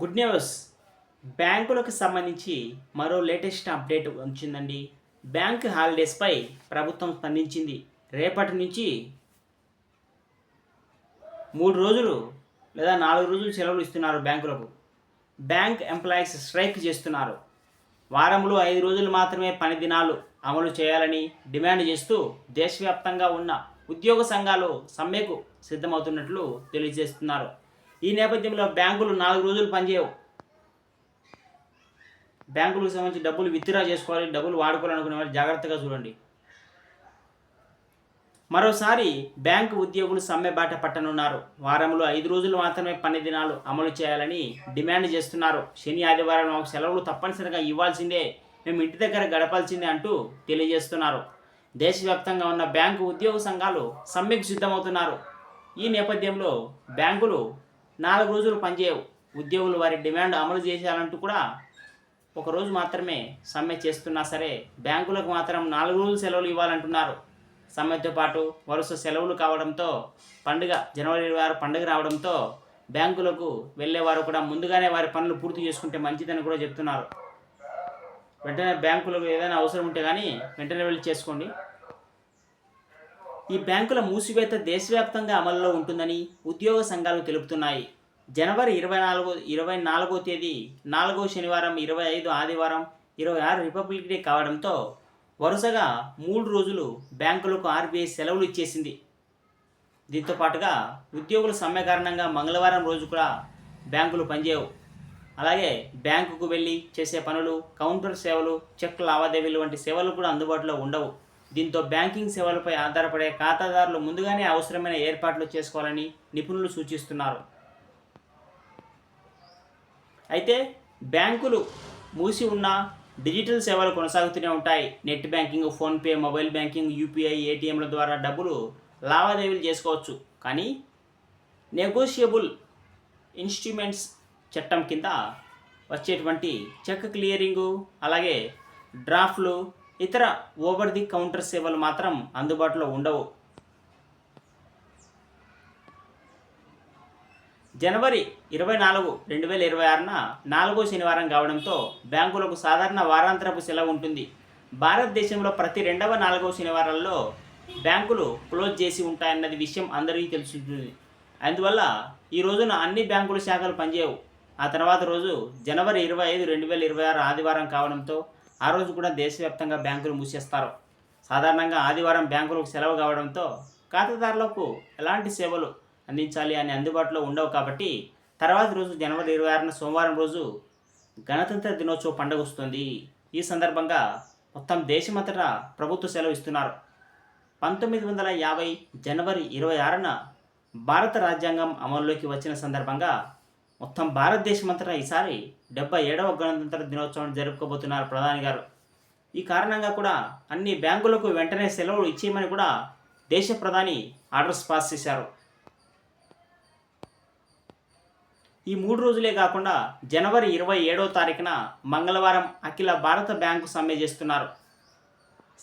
Good news. బ్యాంకులకు సంబంధించి మరో లేటెస్ట్ అప్డేట్ వచ్చిందండి. బ్యాంక్ హాలిడేస్పై ప్రభుత్వం స్పందించింది. రేపటి నుంచి మూడు రోజులు లేదా నాలుగు రోజులు సెలవులు ఇస్తున్నారు బ్యాంకులకు. బ్యాంక్ ఎంప్లాయీస్ స్ట్రైక్ చేస్తున్నారు. వారంలో ఐదు రోజులు మాత్రమే పని దినాలు అమలు చేయాలని డిమాండ్ చేస్తూ దేశవ్యాప్తంగా ఉన్న ఉద్యోగ సంఘాలు సమ్మెకు సిద్ధమవుతున్నట్లు తెలియజేస్తున్నారు. ఈ నేపథ్యంలో బ్యాంకులు నాలుగు రోజులు పనిచేయవు. బ్యాంకులకు సంబంధించి డబ్బులు విత్డ్రా చేసుకోవాలి డబ్బులు వాడుకోవాలనుకునే వారు జాగ్రత్తగా చూడండి. మరోసారి బ్యాంకు ఉద్యోగులు సమ్మె బాట పట్టనున్నారు. వారంలో ఐదు రోజులు మాత్రమే పని దినాలు అమలు చేయాలని డిమాండ్ చేస్తున్నారు. శని ఆదివారం మాకు సెలవులు తప్పనిసరిగా ఇవ్వాల్సిందే. మేము ఇంటి దగ్గర గడపాల్సిందే అంటూ తెలియజేస్తున్నారు. దేశవ్యాప్తంగా ఉన్న బ్యాంకు ఉద్యోగ సంఘాలు సమ్మెకు సిద్ధమవుతున్నారు. ఈ నేపథ్యంలో బ్యాంకులు నాలుగు రోజులు పనిచేయవు. ఉద్యోగులు వారి డిమాండ్ అమలు చేసేయాలంటూ కూడా ఒకరోజు మాత్రమే సమ్మె చేస్తున్నా సరే బ్యాంకులకు మాత్రం నాలుగు రోజులు సెలవులు ఇవ్వాలంటున్నారు. సమ్మెతో పాటు వరుస సెలవులు కావడంతో పండుగ జనవరి ఇరవై ఆరు పండుగ రావడంతో బ్యాంకులకు వెళ్ళేవారు కూడా ముందుగానే వారి పనులు పూర్తి చేసుకుంటే మంచిదని కూడా చెప్తున్నారు. వెంటనే బ్యాంకులకు ఏదైనా అవసరం ఉంటే కానీ వెంటనే వెళ్ళి చేసుకోండి. ఈ బ్యాంకుల మూసివేత దేశవ్యాప్తంగా అమల్లో ఉంటుందని ఉద్యోగ సంఘాలు తెలుపుతున్నాయి. జనవరి ఇరవై నాలుగో ఇరవై నాలుగో తేదీ నాలుగో శనివారం ఇరవై ఐదు ఆదివారం ఇరవై ఆరు రిపబ్లిక్ డే కావడంతో వరుసగా మూడు రోజులు బ్యాంకులకు ఆర్బీఐ సెలవులు ఇచ్చేసింది. దీంతో పాటుగా ఉద్యోగుల సమ్మె కారణంగా మంగళవారం రోజు కూడా బ్యాంకులు పనిచేయవు. అలాగే బ్యాంకుకు వెళ్ళి చేసే పనులు కౌంటర్ సేవలు చెక్ లావాదేవీలు వంటి సేవలు కూడా అందుబాటులో ఉండవు. దీంతో బ్యాంకింగ్ సేవలపై ఆధారపడే ఖాతాదారులు ముందుగానే అవసరమైన ఏర్పాట్లు చేసుకోవాలని నిపుణులు సూచిస్తున్నారు. అయితే బ్యాంకులు మూసి ఉన్న డిజిటల్ సేవలు కొనసాగుతూనే ఉంటాయి. Net banking PhonePe mobile banking UPI ఏటీఎంల ద్వారా డబ్బులు లావాదేవీలు చేసుకోవచ్చు. కానీ నెగోషియబుల్ ఇన్స్ట్రుమెంట్స్ చట్టం కింద వచ్చేటువంటి చెక్ క్లియరింగు అలాగే డ్రాఫ్ట్లు ఇతర ఓవర్ ది కౌంటర్ సేవలు మాత్రం అందుబాటులో ఉండవు. జనవరి ఇరవై నాలుగు రెండు వేల ఇరవై ఆరున నాలుగో శనివారం కావడంతో బ్యాంకులకు సాధారణ వారాంతరపు సెలవు ఉంటుంది. భారతదేశంలో ప్రతి రెండవ నాలుగవ శనివారాల్లో బ్యాంకులు క్లోజ్ చేసి ఉంటాయన్నది విషయం అందరికీ తెలుసుంటుంది అందువల్ల ఈ రోజున అన్ని బ్యాంకుల శాఖలు పనిచేయవు. ఆ తర్వాత రోజు జనవరి ఇరవై ఐదు రెండు వేల ఇరవై ఆరు ఆదివారం కావడంతో ఆ రోజు కూడా దేశవ్యాప్తంగా బ్యాంకులు మూసేస్తారు. సాధారణంగా ఆదివారం బ్యాంకులకు సెలవు కావడంతో ఖాతాదారులకు ఎలాంటి సేవలు అందించాలి అని అందుబాటులో ఉండవు కాబట్టి తర్వాత రోజు జనవరి ఇరవై ఆరున సోమవారం రోజు గణతంత్ర దినోత్సవ పండుగ వస్తుంది. ఈ సందర్భంగా మొత్తం దేశమంతటా ప్రభుత్వ సెలవు ఇస్తున్నారు. పంతొమ్మిది వందల యాభై జనవరి ఇరవై ఆరున భారత రాజ్యాంగం అమల్లోకి వచ్చిన సందర్భంగా మొత్తం భారతదేశమంతటా ఈసారి డెబ్బై ఏడవ గణతంత్ర దినోత్సవం జరుపుకోబోతున్నారు ప్రధాని గారు. ఈ కారణంగా కూడా అన్ని బ్యాంకులకు వెంటనే సెలవులు ఇచ్చేయమని కూడా దేశ ప్రధాని ఆర్డర్స్ పాస్ చేశారు. ఈ మూడు రోజులే కాకుండా జనవరి ఇరవై ఏడో తారీఖున మంగళవారం అఖిల భారత బ్యాంకు సమ్మె చేస్తున్నారు.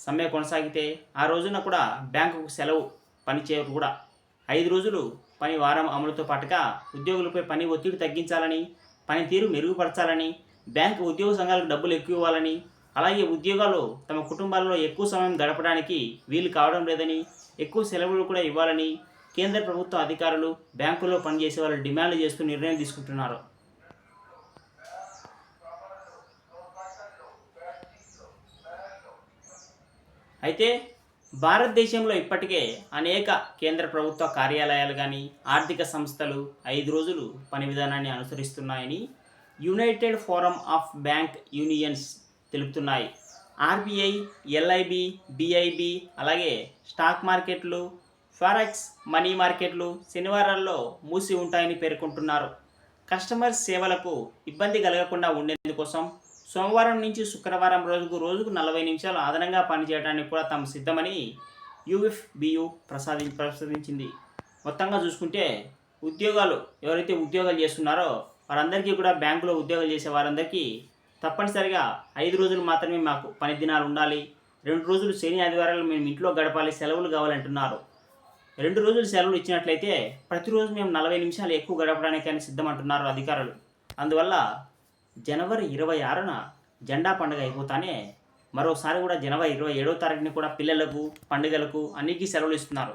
సమ్మె కొనసాగితే ఆ రోజున కూడా బ్యాంకుకు సెలవు పనిచేయరు కూడా. ఐదు రోజులు పని వారం అమలుతో పాటుగా ఉద్యోగులపై పని ఒత్తిడి తగ్గించాలని పనితీరు మెరుగుపరచాలని బ్యాంకు ఉద్యోగ సంఘాలకు డబ్బులు ఎక్కువ ఇవ్వాలని అలాగే ఉద్యోగాలు తమ కుటుంబాలలో ఎక్కువ సమయం గడపడానికి వీలు కావడం లేదని ఎక్కువ సెలవులు కూడా ఇవ్వాలని కేంద్ర ప్రభుత్వ అధికారులు బ్యాంకుల్లో పనిచేసే వాళ్ళు డిమాండ్ చేస్తూ నిర్ణయం తీసుకుంటున్నారు. అయితే భారతదేశంలో ఇప్పటికే అనేక కేంద్ర ప్రభుత్వ కార్యాలయాలు కానీ ఆర్థిక సంస్థలు ఐదు రోజులు పని విధానాన్ని అనుసరిస్తున్నాయని united forum of bank unions తెలుపుతున్నాయి. RBI LIB BIB అలాగే స్టాక్ మార్కెట్లు ఫారెక్స్ మనీ మార్కెట్లు శనివారాల్లో మూసి ఉంటాయని పేర్కొంటున్నారు. కస్టమర్ సేవలకు ఇబ్బంది కలగకుండా ఉండేందుకోసం సోమవారం నుంచి శుక్రవారం రోజుకు రోజుకు నలభై నిమిషాలు అదనంగా పనిచేయడానికి కూడా తాము సిద్ధమని యూఎఫ్బియు ప్రసాది ప్రసాదించింది. మొత్తంగా చూసుకుంటే ఉద్యోగాలు ఎవరైతే ఉద్యోగాలు చేస్తున్నారో వారందరికీ కూడా బ్యాంకులో ఉద్యోగాలు చేసే వారందరికీ తప్పనిసరిగా ఐదు రోజులు మాత్రమే మాకు పని దినాలు ఉండాలి. రెండు రోజులు శని ఆదివారాలు మేము ఇంట్లో గడపాలి సెలవులు కావాలంటున్నారు. రెండు రోజులు సెలవులు ఇచ్చినట్లయితే ప్రతిరోజు మేము నలభై నిమిషాలు ఎక్కువ గడపడానికి అని సిద్ధమంటున్నారు అధికారులు. అందువల్ల జనవరి ఇరవై ఆరున జెండా పండుగ అయిపోతానే మరోసారి కూడా జనవరి ఇరవై ఏడో తారీఖుని కూడా పిల్లలకు పండుగలకు అన్నిటికీ సెలవులు ఇస్తున్నారు.